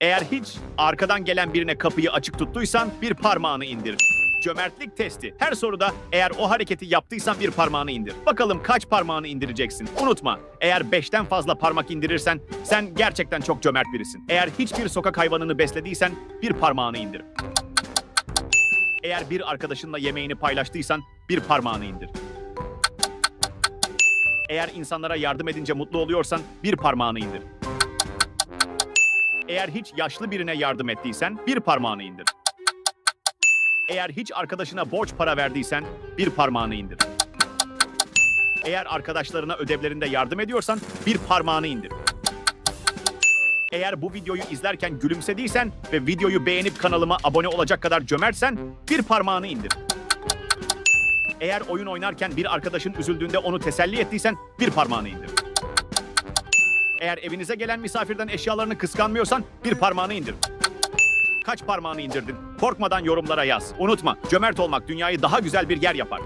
Eğer hiç arkadan gelen birine kapıyı açık tuttuysan bir parmağını indir. Cömertlik testi. Her soruda eğer o hareketi yaptıysan bir parmağını indir. Bakalım kaç parmağını indireceksin. Unutma, eğer 5'ten fazla parmak indirirsen sen gerçekten çok cömert birisin. Eğer hiçbir sokak hayvanını beslediysen bir parmağını indir. Eğer bir arkadaşınla yemeğini paylaştıysan bir parmağını indir. Eğer insanlara yardım edince mutlu oluyorsan bir parmağını indir. Eğer hiç yaşlı birine yardım ettiysen bir parmağını indir. Eğer hiç arkadaşına borç para verdiysen bir parmağını indir. Eğer arkadaşlarına ödevlerinde yardım ediyorsan bir parmağını indir. Eğer bu videoyu izlerken gülümsediysen ve videoyu beğenip kanalıma abone olacak kadar cömertsen bir parmağını indir. Eğer oyun oynarken bir arkadaşın üzüldüğünde onu teselli ettiysen bir parmağını indir. Eğer evinize gelen misafirden eşyalarını kıskanmıyorsan bir parmağını indir. Kaç parmağını indirdin? Korkmadan yorumlara yaz. Unutma, cömert olmak dünyayı daha güzel bir yer yapar.